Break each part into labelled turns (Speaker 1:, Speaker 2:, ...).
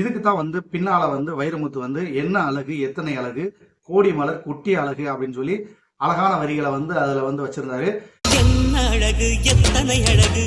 Speaker 1: இதுக்கு தான் வந்து பின்னால வந்து வைரமுத்து வந்து என்ன அழகு எத்தனை அழகு கோடி மலர் குட்டி அழகு அப்படின்னு சொல்லி அழகான வரிகளை வந்து அதுல வந்து வச்சிருந்தாரு.
Speaker 2: என்ன அழகு எத்தனை அழகு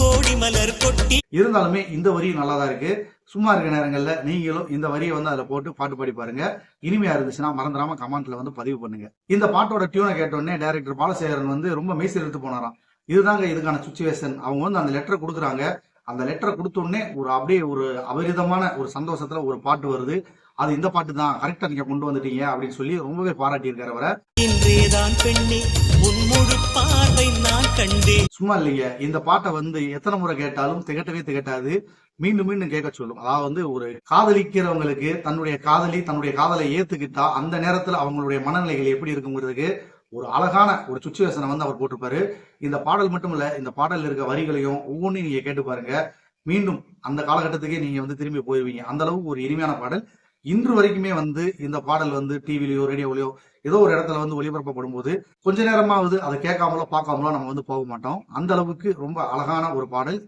Speaker 2: கோடி மலர் கொட்டி.
Speaker 1: இருந்தாலுமே இந்த வரி நல்லா தான் இருக்கு. சும்மா இருக்க நேரங்கள்ல நீங்களும் இந்த வரியை வந்து அதுல போட்டு பாட்டு பாடி பாருங்க. இனிமையா இருந்துச்சுன்னா மறந்துடாம கமெண்ட்ல வந்து பதிவு பண்ணுங்க. இந்த பாட்டோட டியூனை கேட்டோடனே டைரக்டர் பாலசேகரன் வந்து ரொம்ப மெய்சில் எடுத்து போனாராம். இதுதாங்க இதுக்கான சுச்சுவேஷன் அவங்க வந்து அந்த லெட்டர் கொடுக்குறாங்க. அந்த லெட்டரை கொடுத்த உடனே ஒரு அப்படியே ஒரு அபரிதமான ஒரு சந்தோஷத்துல ஒரு பாட்டு வருது. அது இந்த பாட்டு தான். கரெக்டா நீங்க கொண்டு வந்துட்டீங்க அப்படின்னு சொல்லி ரொம்பவே பாராட்டியிருக்காரு அவரை. சும்மா இல்லைங்க. இந்த பாட்டை வந்து எத்தனை முறை கேட்டாலும் திகட்டவே திகட்டாது. மீண்டும் மீண்டும் கேட்க சொல்லும். அதாவது வந்து ஒரு காதலிக்கிறவங்களுக்கு தன்னுடைய காதலி தன்னுடைய காதலை ஏத்துக்கிட்டா அந்த நேரத்துல அவங்களுடைய மனநிலைகள் எப்படி இருக்குங்கிறதுக்கு ஒரு அழகான ஒரு சுச்சுவேஷனை வந்து அவர் போட்டிருப்பாரு. இந்த பாடல் மட்டும் இல்ல இந்த பாடல் இருக்க வரிகளையும் ஒவ்வொன்றையும் நீங்க கேட்டு பாருங்க. மீண்டும் அந்த காலகட்டத்துக்கே நீங்க வந்து திரும்பி போயிருவீங்க. அந்த அளவுக்கு ஒரு இனிமையான பாடல். இன்று வரைக்குமே வந்து இந்த பாடல் வந்து டிவிலையோ ரேடியோவிலையோ ஏதோ ஒரு இடத்துல வந்து ஒளிபரப்பப்படும் போது கொஞ்ச நேரமாவது அதை கேட்காமலோ பார்க்காமலோ நம்ம வந்து போக மாட்டோம். அந்த அளவுக்கு ரொம்ப அழகான ஒரு பாடல்.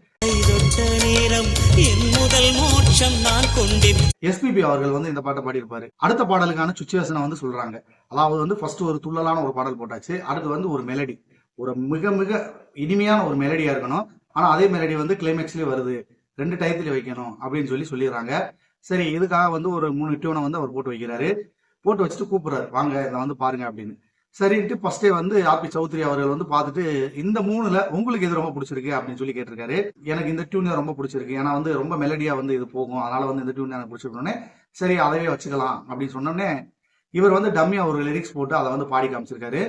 Speaker 1: எஸ்பிபி அவர்கள் வந்து இந்த பாட்டை பாடியிருப்பாரு. அடுத்த பாடலுக்கான சுச்சுவேஷனை வந்து சொல்றாங்க. அதாவது வந்து ஃபர்ஸ்ட் ஒரு துள்ளலான ஒரு பாடல் போட்டாச்சு. அடுத்து வந்து ஒரு மெலடி ஒரு மிக மிக இனிமையான ஒரு மெலடியா இருக்கணும். ஆனா அதே மெலடி வந்து கிளைமேக்ஸ்லயே வருது. ரெண்டு டயத்துல வைக்கணும் அப்படின்னு சொல்லி சொல்லிடுறாங்க. சரி இதுக்காக வந்து ஒரு மூணு டியூனை வந்து அவர் போட்டு வைக்கிறாரு. போட்டு வச்சுட்டு கூப்பிடுறாரு. வாங்க இதை வந்து பாருங்க அப்படின்னு. சரின்ட்டு ஃபர்ஸ்டே வந்து ஆர்பி சௌத்ரி அவர்கள் வந்து பார்த்துட்டு இந்த மூணுல உங்களுக்கு இது ரொம்ப பிடிச்சிருக்கு அப்படின்னு சொல்லி கேட்டிருக்காரு. எனக்கு இந்த டியூன் ரொம்ப பிடிச்சிருக்கு. ஏன்னா வந்து ரொம்ப மெலடியா வந்து இது போகும். அதனால வந்து இந்த டியூன் எனக்கு பிடிச்சிருக்கோன்னே சரி அதையே வச்சுக்கலாம் அப்படின்னு சொன்னோடனே இவர் வந்து டம்மியா ஒரு லிரிக்ஸ் போட்டு அதை வந்து பாடி காமிச்சிருக்காரு.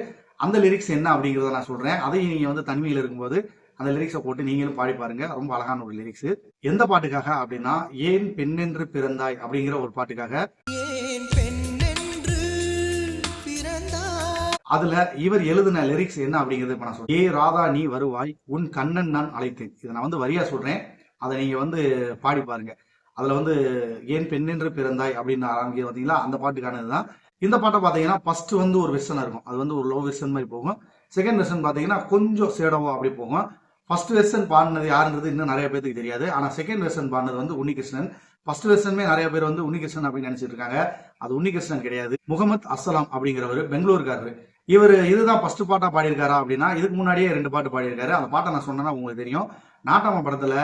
Speaker 1: அந்த லிரிக்ஸ் என்ன அப்படிங்கிறத நான் சொல்றேன். அதையும் நீங்க வந்து தனிமையில் இருக்கும்போது அந்த லிரிக்ஸை போட்டு நீங்களும் பாடி பாருங்க. ரொம்ப அழகான ஒரு லிரிக்ஸ் எந்த பாட்டுக்காக அப்படின்னா ஏன் பெண்ணென்று பிறந்தாய் அப்படிங்கிற ஒரு பாட்டுக்காக. அதுல இவர் எழுதின லிரிக்ஸ் என்ன அப்படிங்கறது இப்ப நான் சொல்றேன். ஏ ராதா நீ வருவாய் உன் கண்ணன் நான் அழைத்தேன். இதை நான் வந்து வரியா சொல்றேன். அதை நீங்க வந்து பாடி பாருங்க. அதுல வந்து ஏன் பெண்ணென்று பிறந்தாய் அப்படின்னு ஆரம்பிக்கிறது பாத்தீங்களா? அந்த பாட்டுக்கானதுதான் இந்த பாட்டை பாத்தீங்கன்னா ஃபர்ஸ்ட் வந்து ஒரு வெர்ஷன் இருக்கும். அது வந்து ஒரு லோ வெர்ஷன் மாதிரி போகும். செகண்ட் வெர்ஷன் பாத்தீங்கன்னா கொஞ்சம் சேடவோ அப்படி போகும். ஃபர்ஸ்ட் வெர்ஷன் பாடினது யாருன்றது இன்னும் நிறைய பேருக்கு தெரியாது. ஆனால் செகண்ட் வெர்ஷன் பாடினது வந்து உன்னிகிருஷ்ணன். ஃபர்ஸ்ட் வெர்ஷனுமே நிறைய பேர் வந்து உன்னிகிருஷ்ணன் அப்படின்னு நினைச்சிட்டு இருக்காங்க. அது உன்னிகிருஷ்ணன் கிடையாது. முகமது அஸ்ஸலாம் அப்படிங்கிறவர் பெங்களூருக்காரர். இவர் இதுதான் ஃபர்ஸ்ட் பாட்டா பாடியிருக்காரா அப்படின்னா இதுக்கு முன்னாடியே ரெண்டு பாட்டு பாடியிருக்காரு. அந்த பாட்டை நான் சொன்னேன்னா உங்களுக்கு தெரியும். நாட்டாம படத்துல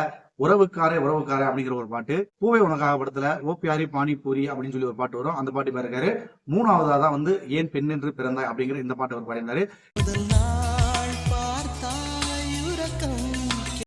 Speaker 1: உறவுக்காரே உறவுக்காரே அப்படிங்கிற ஒரு பாட்டு பூவை உனக்காக படத்துல ஓபியாரி பானிபூரி அப்படின்னு சொல்லி ஒரு பாட்டு வரும். அந்த பாட்டு பாருக்காரு மூணாவதா தான் வந்து ஏன் பெண் என்று பிறந்தாய் அப்படிங்கிற இந்த பாட்டு அவர் பாடியிருந்தாரு.